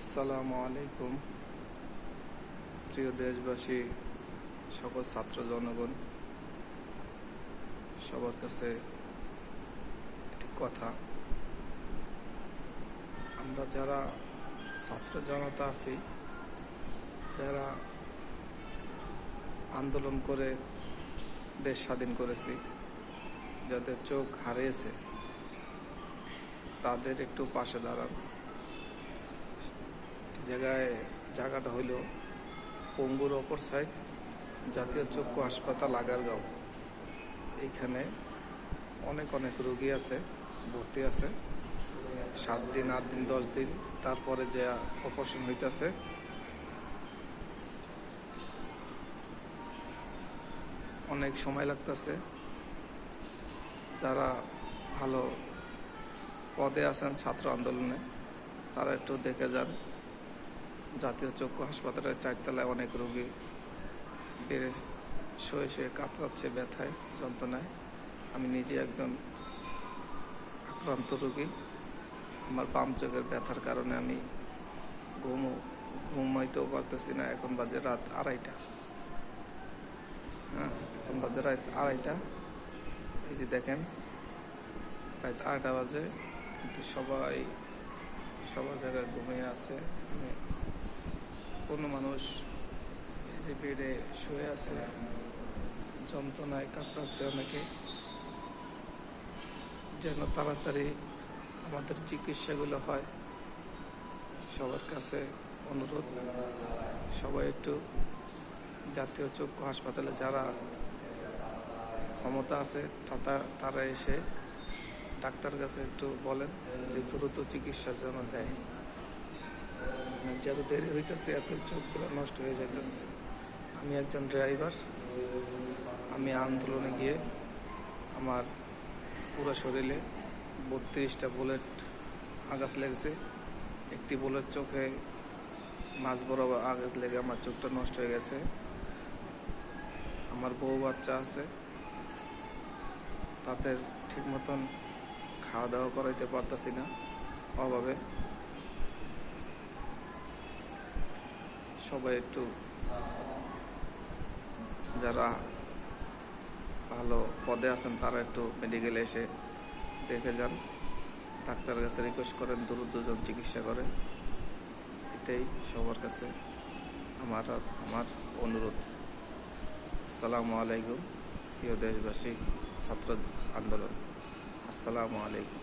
আসসালামু আলাইকুম। প্রিয় দেশবাসী, সকল ছাত্র জনগণ, সবার কাছে একটি কথা। আমরা যারা ছাত্র জনতা আছি, যারা আন্দোলন করে দেশ স্বাধীন করেছি, যাদের চোখ হারিয়েছে, তাদের একটু পাশে দাঁড়ান। জায়গায় জায়গাটা হইল পঙ্গুর অপর সাইড জাতীয় চক্ষু হাসপাতাল আগারগাঁও। এইখানে অনেক অনেক রোগী আছে, ভর্তি আছে। সাত দিন, আট দিন, দশ দিন তারপরে যে অপারেশন হইতেছে। অনেক সময় লাগতেছে। যারা ভালো পদে আছেন ছাত্র আন্দোলনে, তারা একটু দেখে যান। জাতীয় চক্ষু হাসপাতালের চারতলায় অনেক রোগী বেড়ে শুয়ে শুয়ে কাতরাচ্ছে, ব্যথায়, যন্ত্রণায়। আমি নিজে একজন আক্রান্ত রোগী। আমার বাম চোখের ব্যথার কারণে আমি ঘুমও ঘুমাইতেও পারতেছি না। এখন বাজে রাত আড়াইটা। হ্যাঁ এখন বাজে রাত আড়াইটা। এই যে দেখেন, রাত আড়াইটা বাজে। কিন্তু সবাই সবার জায়গায় ঘুমিয়ে আছে। মানে কোনো মানুষ এই যে বেডে শুয়ে আছে, যন্ত্রণায় কাতরাচ্ছে অনেকে। যেন তাড়াতাড়ি আমাদের চিকিৎসাগুলো হয়। সবার কাছে অনুরোধ, সবাই একটু জাতীয় চক্ষু হাসপাতালে যারা ক্ষমতা আছে তারা তারা এসে ডাক্তার কাছে একটু বলেন যে দ্রুত চিকিৎসার জন্য দেয়। যত দেরি হইতেছে, এত চোখগুলো নষ্ট হয়ে যাইতেছে। আমি একজন ড্রাইভার, আমি আন্দোলনে গিয়ে আমার পুরো শরীরে বত্রিশটা বুলেট আঘাত লেগেছে। একটি বুলেট চোখে মাছ বরাবর আঘাত লেগে আমার চোখটা নষ্ট হয়ে গেছে। আমার বউ বাচ্চা আছে। তাদের ঠিক মতন খাওয়া দাওয়া করাইতে পারতাছি না অভাবে। সবাই একটু, যারা ভালো পদে আছেন, তারা একটু মেডিকেলে এসে দেখে যান। ডাক্তারের কাছে রিকোয়েস্ট করেন, দ্রুত জন চিকিৎসা করেন। এটাই সবার কাছে আমার আমার অনুরোধ। আসসালামু আলাইকুম, প্রিয় দেশবাসী, ছাত্র আন্দোলন। আসসালামু আলাইকুম।